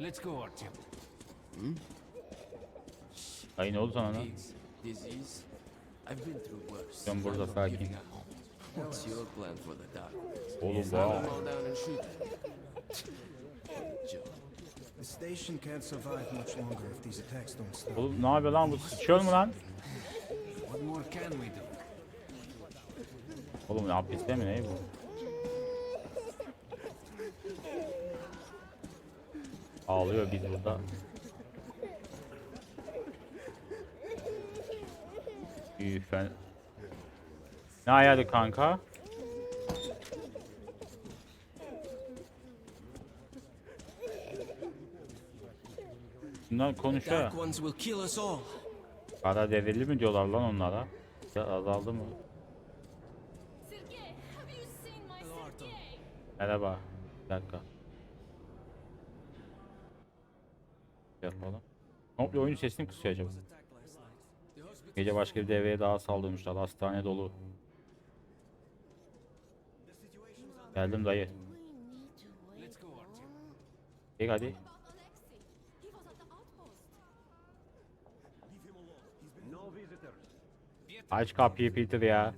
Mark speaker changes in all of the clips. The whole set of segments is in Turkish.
Speaker 1: Let's go, Artyom.
Speaker 2: Ay ne oldu sana lan?
Speaker 3: Disease. I've been through worse.
Speaker 2: Ben burada
Speaker 3: I'm not
Speaker 2: sakin.
Speaker 3: giving up. What's your plan for the dark?
Speaker 2: Oğlum
Speaker 3: them
Speaker 2: wow.
Speaker 3: all down and shoot them. Joke.
Speaker 4: The station can't survive much longer if these attacks don't stop.
Speaker 2: Oğlum ne yapıyor lan bu? Sıçıyor mu lan?
Speaker 1: What more can we do?
Speaker 2: Oğlum ne hapiste mi ne bu? Ağlıyor biz burada. İyi fen. Ne ayarı kanka? Bunlar konuşuyor. Kara devrili mi diyorlar lan onlara? Ya azaldı mı? Merhaba. Bir dakika. Komple oyun sesini kısıyor acaba. Gece başka bir devreye daha saldırmışlar. Hastane dolu. Geldim dayı. Gel hadi. Aç kapıyı Peter ya.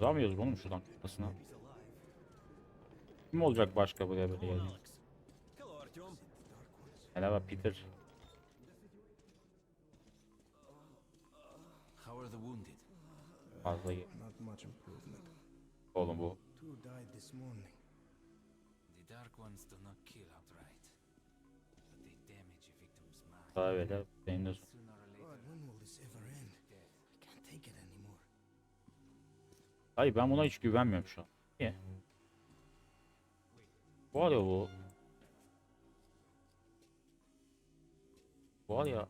Speaker 2: Duramıyoruz oğlum şuradan kapısına. Kim olacak başka buraya böyle? Merhaba Peter.
Speaker 1: How are the wounded?
Speaker 2: Fazla
Speaker 4: Not much improvement.
Speaker 2: Oğlum bu.
Speaker 4: Two died this morning.
Speaker 1: The Dark Ones do not kill outright, but they damage a victim's mind.
Speaker 2: Daha böyle benim de son-
Speaker 1: Sooner or later,
Speaker 4: God, when will this ever end? I can't take it anymore.
Speaker 2: Hayır ben buna hiç güvenmiyorum şu an. Niye? Var ya bu. Var ya.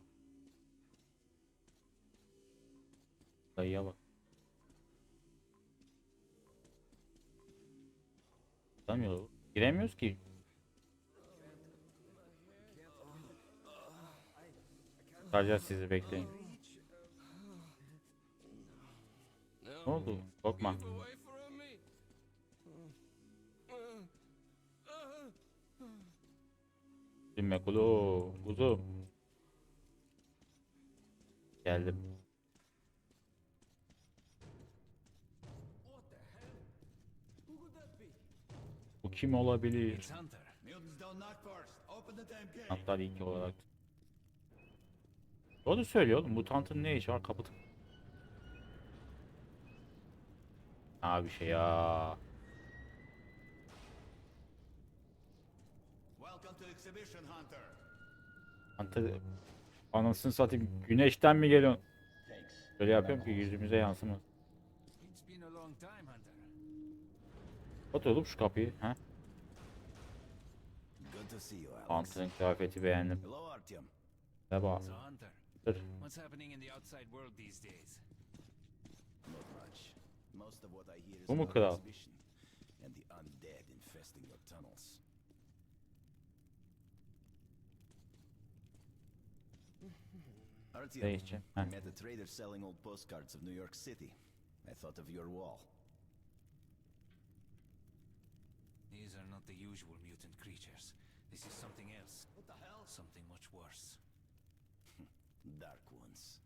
Speaker 2: Dayıya bak. Giremiyoruz. Giremiyoruz ki. Sadece sizi bekleyin. Ne oldu? Korkma. Dinme kulu, kuzu. Geldim. Bu kim olabilir? Hatta ilk olarak. Doğru söylüyor oğlum. Mutantın ne işi var kapıda? Abi şey ya.
Speaker 5: Hunter.
Speaker 2: Anasını satayım. Güneşten mi geliyorsun? Böyle yapıyorum ki yüzümüze yansımaz. At oğlum şu kapıyı.
Speaker 5: Alex.
Speaker 2: Hunter'ın kıyafeti beğendim.
Speaker 1: So, Hunter,
Speaker 2: Dur.
Speaker 1: what's happening in the outside world these days?
Speaker 5: Not much. Most of what I hear is
Speaker 2: Bu mu
Speaker 5: about
Speaker 2: kral?
Speaker 5: Exhibition and the undead infesting your tunnels. Artyom,
Speaker 2: Değişeceğim.
Speaker 5: I met a trader selling old postcards of New York City. I thought of your wall.
Speaker 1: These are not the usual mutant creatures. This is something else. What the hell? Something much worse.
Speaker 5: Dark ones.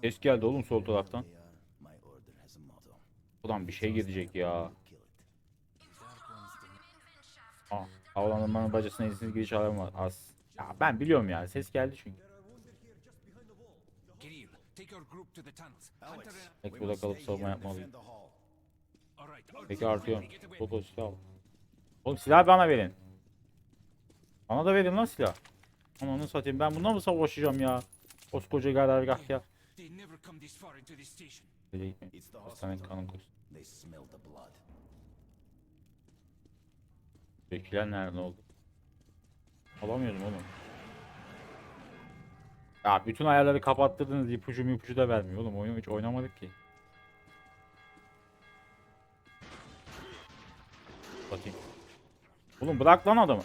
Speaker 2: Ses geldi oğlum sol taraftan. Ulan bir şey gidecek ya. Aa, havalandırmanın bacasına izinsiz giriş alarmı var. Az. Ya ben biliyorum ya. Ses geldi çünkü.
Speaker 5: We
Speaker 2: burada
Speaker 5: must
Speaker 2: kalıp savunma yapmalıyım. Peki artıyorum. Foto silah. Oğlum silah bana verin. Bana da verin lan silah. Ananı satayım ben bundan mı savaşacağım ya? Koskoca karargah ya. Böyle gitmeyin.
Speaker 5: Hospital.
Speaker 2: kanın koysun. Dökülen nerede oldu? Alamıyorum oğlum. Ya bütün ayarları kapattırdınız ipucu ipucu da vermiyor oğlum oyunu hiç oynamadık ki. Bakayım. Oğlum bırak lan adamı.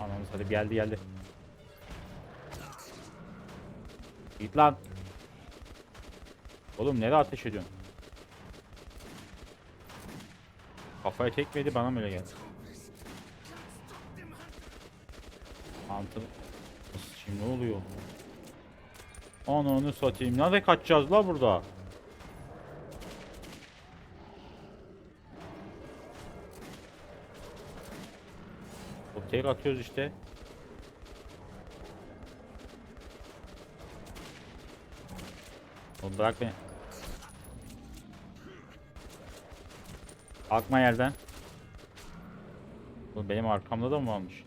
Speaker 2: Anamız hadi geldi geldi. Git lan. Oğlum nereye ateş ediyorsun? Kafaya tekmedi bana mı öyle geldi? Mantı. Şimdi ne oluyor? Ananı satayım. Nerede kaçacağız la burada? Tek atıyoruz işte. Oğlum bırak beni. Kalkma yerden. Oğlum benim arkamda da mı varmış?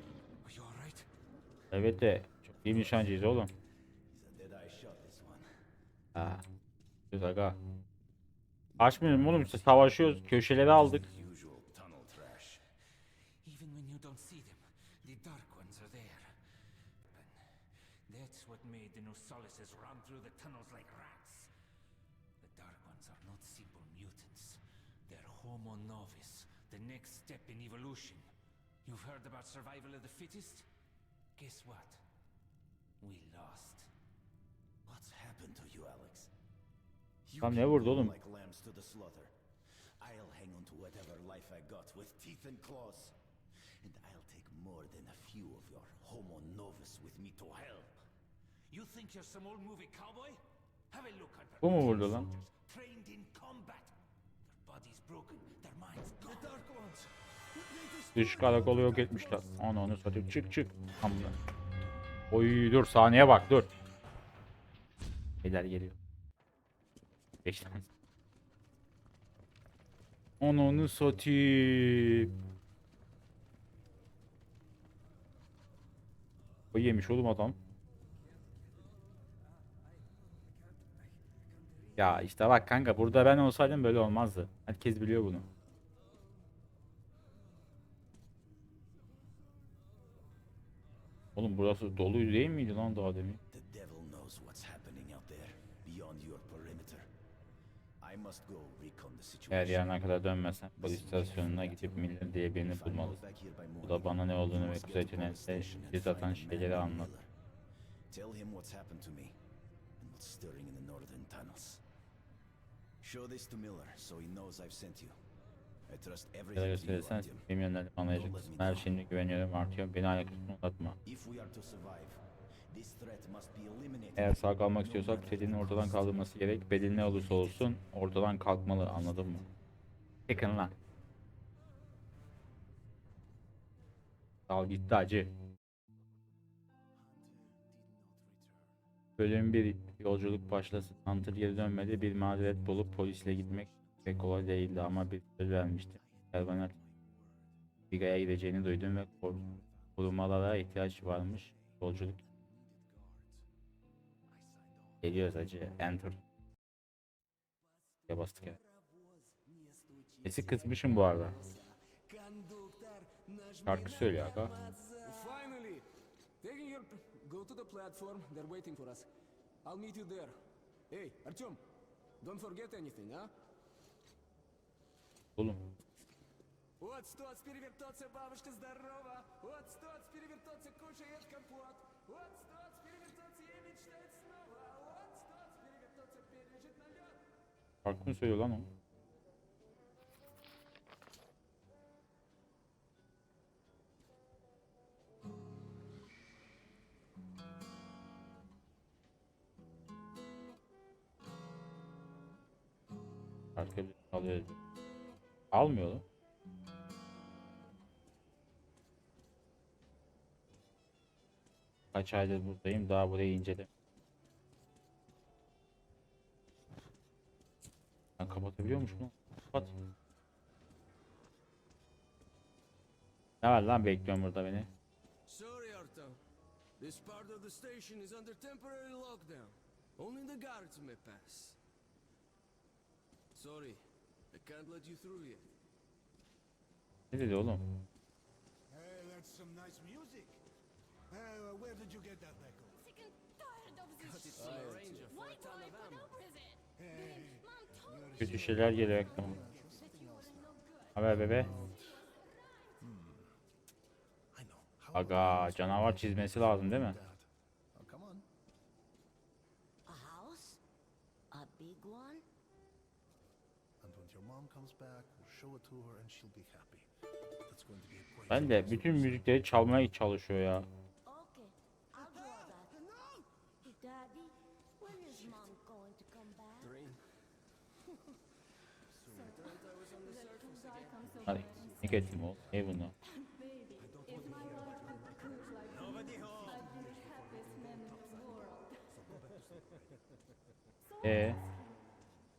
Speaker 2: Evet de çok iyi nişancıyız oğlum. Ha. Düz aga. Açmıyorum oğlum işte savaşıyoruz. Köşeleri aldık.
Speaker 1: That's what made the Nosalises run through the tunnels like rats. Homo Novus, the next step in evolution. You've heard about survival of the fittest? Guess what? We lost.
Speaker 5: What's happened to you, Alex? You
Speaker 2: Lan ne vurdu
Speaker 5: going
Speaker 2: oğlum?
Speaker 5: Like lambs to the slaughter. I'll hang on to whatever life I got with teeth and claws. And I'll take more than a few of your homo novus with me to help.
Speaker 1: You think you're some old movie cowboy? Have a look at
Speaker 2: Bu mu
Speaker 1: them.
Speaker 2: vurdu?
Speaker 1: Soldiers Trained in combat.
Speaker 2: Dış karakolu yok etmişler. Onu onu satayım. Çık çık. Amına. Oy dur saniye bak dur. Beyler geliyor. Beş tane. Onu onu satayım. O yemiş oğlum adam. Ya işte bak kanka burada ben olsaydım böyle olmazdı. Herkes biliyor bunu. Oğlum burası doluydu değil miydi lan daha demin? Eğer yarına kadar dönmezsem polis istasyonuna gidip Miller diye birini bulmalı. Bu da bana ne olduğunu ve
Speaker 5: must
Speaker 2: Kuzey
Speaker 5: get to police
Speaker 2: Tünel'de
Speaker 5: station and
Speaker 2: biz atan şeyleri anlat.
Speaker 5: Tell him what's happened to me and what's stirring in the northern tunnels. Show this to Miller so he knows I've sent you. I trust everything to you, Artyom.
Speaker 2: benim yönlerimi anlayacaksın. Her şeyine güveniyorum artıyor. Beni ayaküstü unutma.
Speaker 5: If we are to survive, this threat must be eliminated.
Speaker 2: Eğer sağ kalmak istiyorsak Teddy'nin ortadan kaldırması gerek. Bedeli ne olursa olsun ortadan kalkmalı anladın mı? Yakın lan. Al gitti acı. Bölüm 1 yolculuk başlasın. Hunter geri dönmedi. Bir mazeret bulup polisle gitmek pek kolay değildi ama bir söz vermişti. Kervanat Biga'ya gideceğini duydum ve kor- korumalara ihtiyaç varmış. Yolculuk Geliyoruz acı. Enter. Ya bastık ya. Sesi kısmışım bu arada. Şarkı söylüyor aga.
Speaker 6: Go to the platform. They're waiting for us. I'll meet you there. Hey, Artyom! Don't forget anything, huh?
Speaker 2: Oğlum.
Speaker 6: Вот стоит перевертаться, бабушка здорова! Вот стоит перевертаться, кушает компот! Вот стоит перевертаться и мечтает снова! Вот стоит перевертаться, перележит на лед!
Speaker 2: Şarkı mı söylüyor lan o? Şarkı bir alıyor. Almıyor lan. Kaç aydır buradayım daha burayı incele. Ben kapatabiliyormuş mu? Kapat. Ne var lan bekliyorum burada beni.
Speaker 6: Sorry, Artyom. This part of the station is under temporary lockdown. Only the guards may pass. Sorry, I can't let you through yet.
Speaker 2: Ne dedi oğlum?
Speaker 4: Hey, that's some nice music. Hey, uh, where did you get that record?
Speaker 7: Sick and tired of this
Speaker 6: It's
Speaker 7: shit.
Speaker 6: an arranger for
Speaker 7: Why
Speaker 6: a
Speaker 7: do
Speaker 6: ton
Speaker 7: I
Speaker 6: of
Speaker 7: put
Speaker 6: ammo.
Speaker 7: up with it? Dude, Mom told me
Speaker 2: Kötü şeyler geliyor aklıma. Haber bebe.
Speaker 3: How
Speaker 2: Aga canavar çizmesi lazım değil mi?
Speaker 3: that? Oh, come on. back, we'll show it to her, and she'll be happy. That's going to be a great
Speaker 2: Ben de bütün müzikleri çalmaya çalışıyor ya.
Speaker 7: Okay, I'll draw that. Daddy, when is mom going to come back?
Speaker 6: Green.
Speaker 2: Hadi. Ne getirdim oğlum? Ne bunu?
Speaker 7: If my life could cook like I'd be the happiest man in the world. So
Speaker 2: Ee,
Speaker 7: I ask him,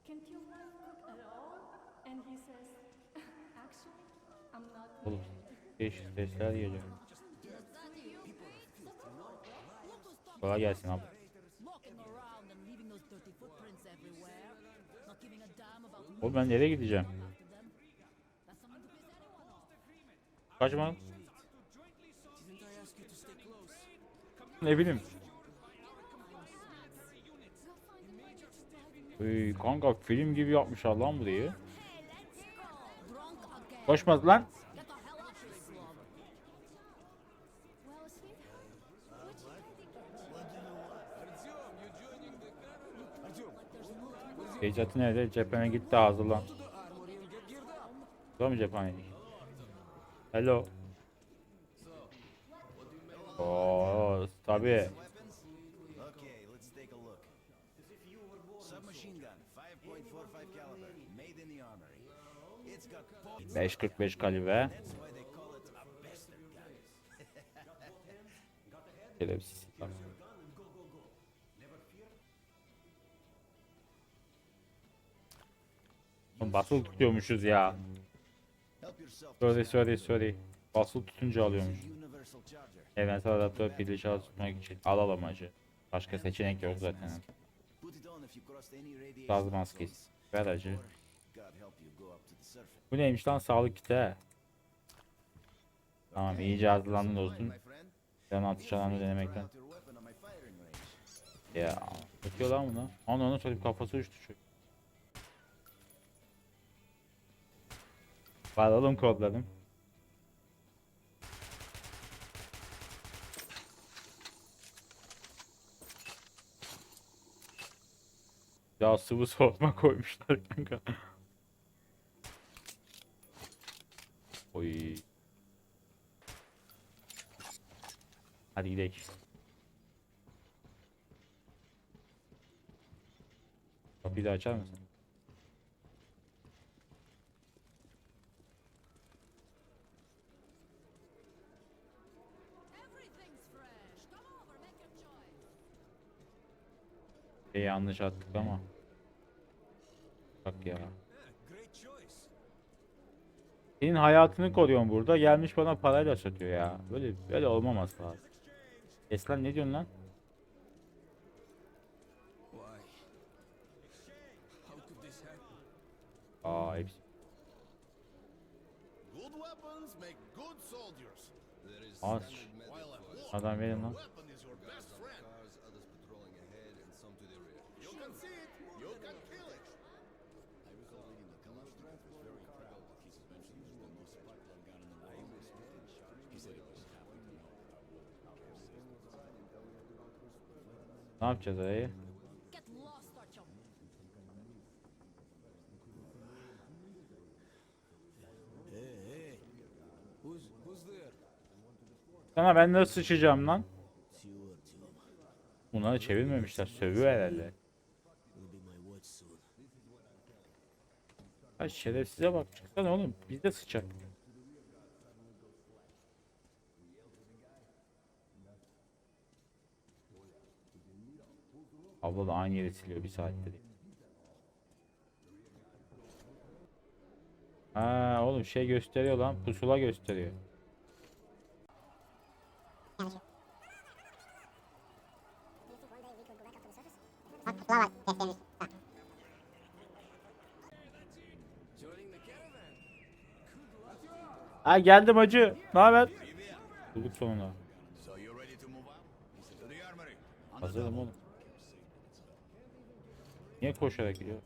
Speaker 7: Can't your wife cook at all? And he says, Actually, I'm not
Speaker 2: oğlum. Değişik sesler geliyor. Kolay gelsin abi. Oğlum ben nereye gideceğim? Kaçma. Ne bileyim. Uy, kanka film gibi yapmışlar lan burayı. Koşmaz lan. Necati nerede? Cephane gitti
Speaker 6: geared up.
Speaker 2: Burada mı cephanelik? Hello. Oo, tabii.
Speaker 5: Weapons? Okay, let's take a
Speaker 2: Oğlum Basılı tutuyormuşuz ya. Sorry sorry sorry. Basılı tutunca alıyormuş. Evrensel adaptör pili şarj tutmak için al amacı. Başka seçenek yok zaten. Gaz maskesi. Ver acı. Bu neymiş lan sağlık kiti he. Tamam iyice hazırlandın dostum. Sen atış alanı denemekten. Ya. Bakıyor lan buna. Onu onu söyleyip kafası uçtu şu. Bağladım kodladım. Ya sıvı soğutma koymuşlar kanka. Oy. Hadi gidelim. Kapıyı da açar mısın? Şey yanlış attık ama. Bak ya. Senin hayatını koruyorum burada. Gelmiş bana parayla satıyor ya. Böyle böyle olmaması lazım. Eslan ne diyorsun lan? Aa hepsi. Az. Adam verin lan.
Speaker 3: weapon is your best friend.
Speaker 8: Cars, others patrolling ahead and some to the rear.
Speaker 3: You can see it, you can kill it. I recall reading that Kalashnikov was very proud that his invention was the most popular gun in the world. He said it was happy to know that our
Speaker 2: Ne yapacağız ayı?
Speaker 9: Get lost, Artyom.
Speaker 6: Who's who's there?
Speaker 2: Sana ben nasıl sıçacağım lan? Bunları çevirmemişler. Sövüyor herhalde. Ay şerefsize bak. Çıksana oğlum. Biz de sıçak. Abla da aynı yeri siliyor bir saattir. Ha oğlum şey gösteriyor lan. Pusula gösteriyor. Ha geldim hacı. Ne haber? Bulduk sonunda.
Speaker 5: So you
Speaker 2: Niye koşarak gidiyor?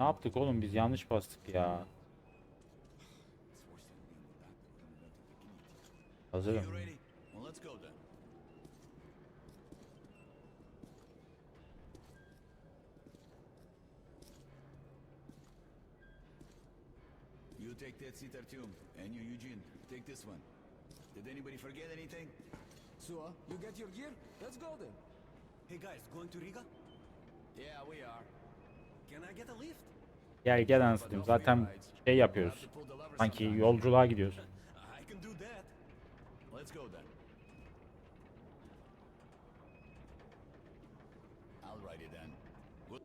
Speaker 2: Ne yaptık oğlum biz yanlış bastık ya. Hazırım.
Speaker 5: You take that seat, Artyom, and you, Eugene, take this one. Did anybody forget anything?
Speaker 6: Sua, you get your gear? Let's go then.
Speaker 10: Hey guys, going to Riga?
Speaker 5: Yeah, we are.
Speaker 10: Can I get a lift?
Speaker 2: Gel gel anasını zaten şey yapıyoruz. Sanki yolculuğa gidiyoruz.
Speaker 5: I can do that. Let's go then. Alrighty then. Good.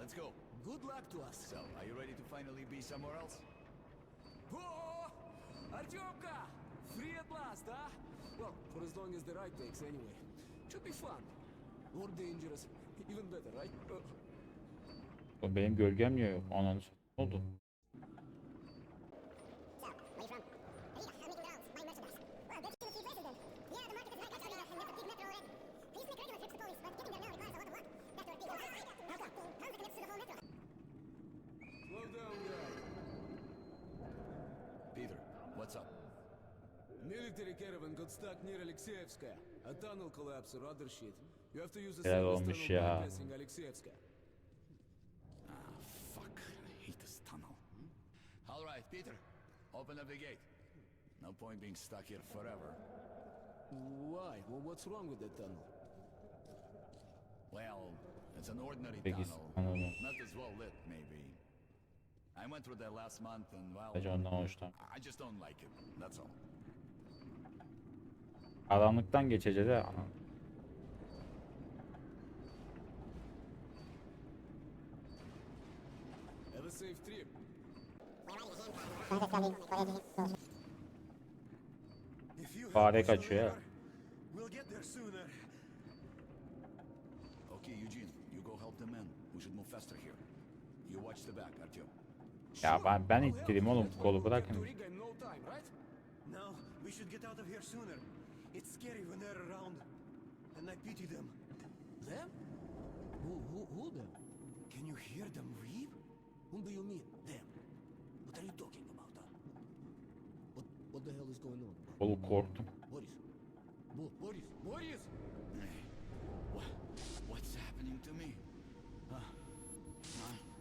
Speaker 5: Let's go.
Speaker 6: good luck to us.
Speaker 5: So, are you ready to finally be somewhere else?
Speaker 6: Oh, Artyomka! Free at last, huh? Well, for as long as the ride takes, anyway. Should be fun. Or dangerous. Even better, right?
Speaker 2: O benim gölgem niye ananı s- ne oldu?
Speaker 6: slow down, guy.
Speaker 5: Peter, what's up?
Speaker 6: Military caravan got stuck near Alexeyevskaya. A tunnel collapse or other shit. You have to use a
Speaker 2: Helal olmuş ya.
Speaker 5: Ah, fuck. I hate this tunnel. Alright, Peter. Open up the gate. No point being stuck here forever.
Speaker 6: Why? Well, what's wrong with that tunnel?
Speaker 5: Well, it's an ordinary tunnel. Not as well lit, maybe. I went through that last month and, well. I just don't like it. That's all.
Speaker 2: Karanlıktan geçeceğiz ha.
Speaker 6: Time, right?
Speaker 10: No, we should get out of here sooner. It's scary when they're around. And I pity them.
Speaker 6: Them? Who, who, who them?
Speaker 10: Can you hear them weep?
Speaker 6: Whom do you mean? Them. What are you talking about, huh? What, what the hell is going on?
Speaker 2: Kolu korktum.
Speaker 6: Boris. Bo Boris. Boris!
Speaker 5: Hey, what, what's happening to me? Huh? Huh?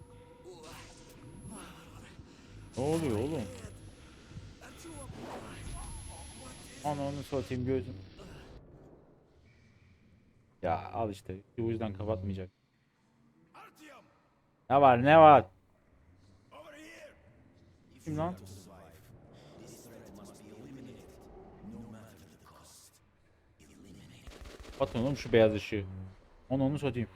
Speaker 2: Ne oluyor oğlum? Ananı satayım gözüm. Ya al işte. O yüzden kapatmayacak. Ne var ne var? Kim lan? Atın oğlum şu beyaz ışığı. Onu onu satayım.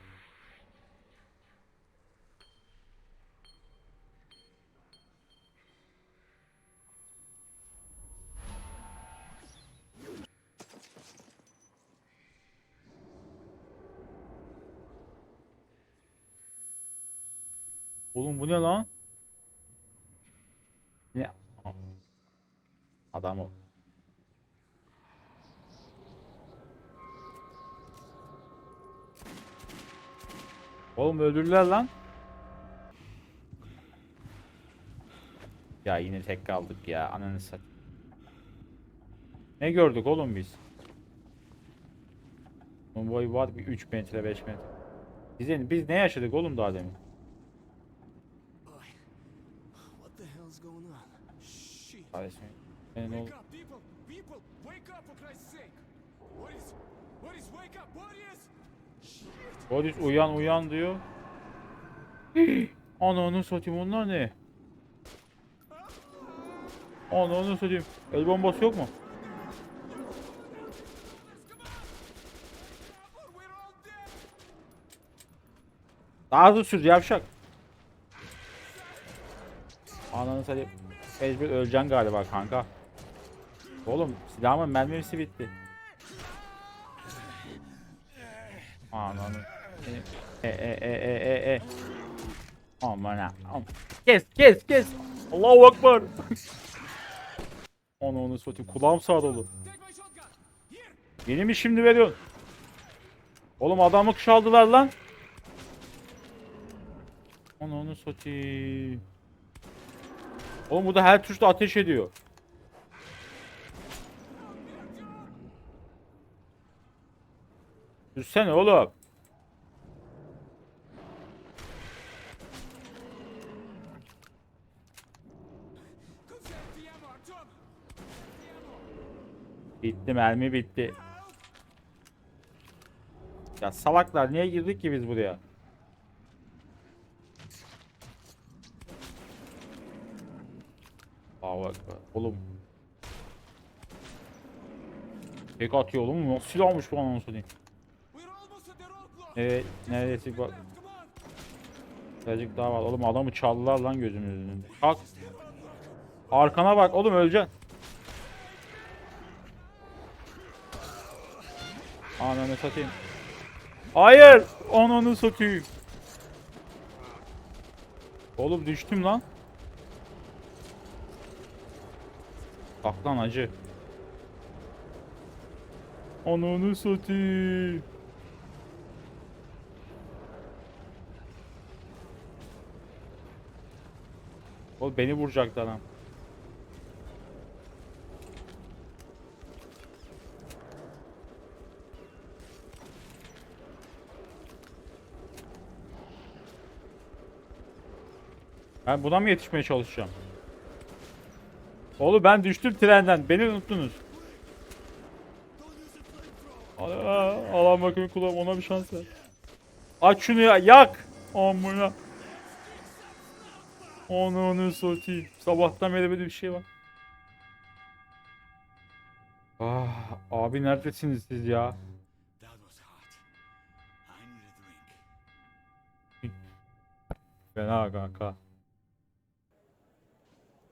Speaker 2: Oğlum bu ne lan? Ne? Adam o. Oğlum öldürdüler lan. Ya yine tek kaldık ya ananı sat. Ne gördük oğlum biz? Boyu var bir 3 metre 5 metre. Biz, biz ne yaşadık oğlum daha demin?
Speaker 6: Oi. What the hell's going on? Shit. Christ's sake! Boris!
Speaker 2: Uyan uyan diyor. Ananı satayım onlar ne? Ananı satayım. El bombası yok mu? Daha hızlı sür yavşak. Ananı satayım. Mecbur öleceksin galiba kanka. Oğlum silahımın mermisi bitti. Ananı. E e e e e e. Aman ha. Kes kes kes. Allahu Ekber. Onu onu satayım. Kulağım sağ dolu. Yeni mi şimdi veriyorsun? Oğlum adamı çaldılar lan. Onu onu satayım. Oğlum bu da her tuşta ateş ediyor. Düşsene oğlum. Bitti mermi bitti. Ya salaklar niye girdik ki biz buraya? Aa bak oğlum. Tek atıyor oğlum. Nasıl silahmış bu
Speaker 6: anonsunu?
Speaker 2: Evet neredeyse bak. Birazcık daha var. Oğlum adamı çaldılar lan gözümüzün önünde. Kalk. Arkana bak oğlum öleceksin. Ananı satayım. Hayır! Ananı satayım. Oğlum düştüm lan. Bak lan acı. Ananı satayım. Beni vuracaktı adam. Ben buna mı yetişmeye çalışacağım? Oğlum ben düştüm trenden. Beni unuttunuz. Allah'ım bakayım kulağım ona bir şans ver. Aç şunu ya yak. Amına. Onu onu satayım. Sabahtan beri böyle bir şey var. Ah, abi neredesiniz siz ya? Fena kanka.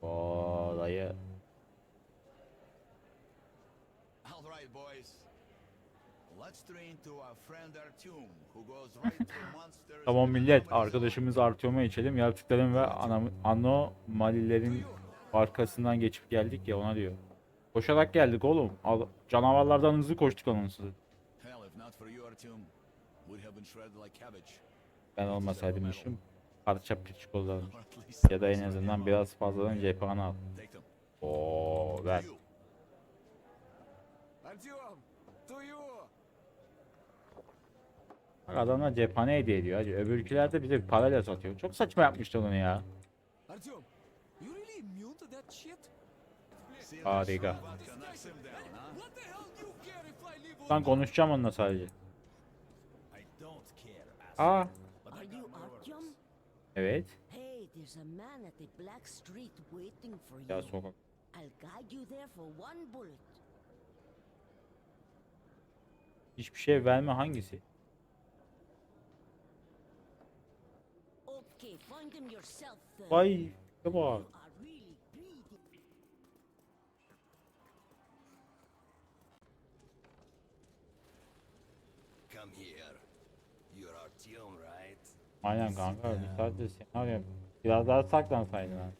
Speaker 2: Oo dayı.
Speaker 5: All right, boys. Let's train to our friend Artyom, who goes right to monsters.
Speaker 2: Tamam millet arkadaşımız Artyom'a içelim yaratıkların ve anomalilerin arkasından geçip geldik ya ona diyor. Koşarak geldik oğlum. Al, canavarlardan hızlı koştuk anonsuz. Ben olmasaydım işim parça pirçik olurdu. Ya da en azından biraz fazladan cephane al. Oo ver.
Speaker 6: Artyom, to you.
Speaker 2: Bak adamlar cephane hediye ediyor hacı. Öbürküler de bize parayla satıyor. Çok saçma yapmıştı onu ya. Harika. Ben konuşacağım onunla sadece. Aa. Evet. Ya sokak. Hiçbir şey verme hangisi?
Speaker 3: Artyom, right?
Speaker 2: Aynen kanka. Bir seni arıyorum. Biraz daha saklansaydın.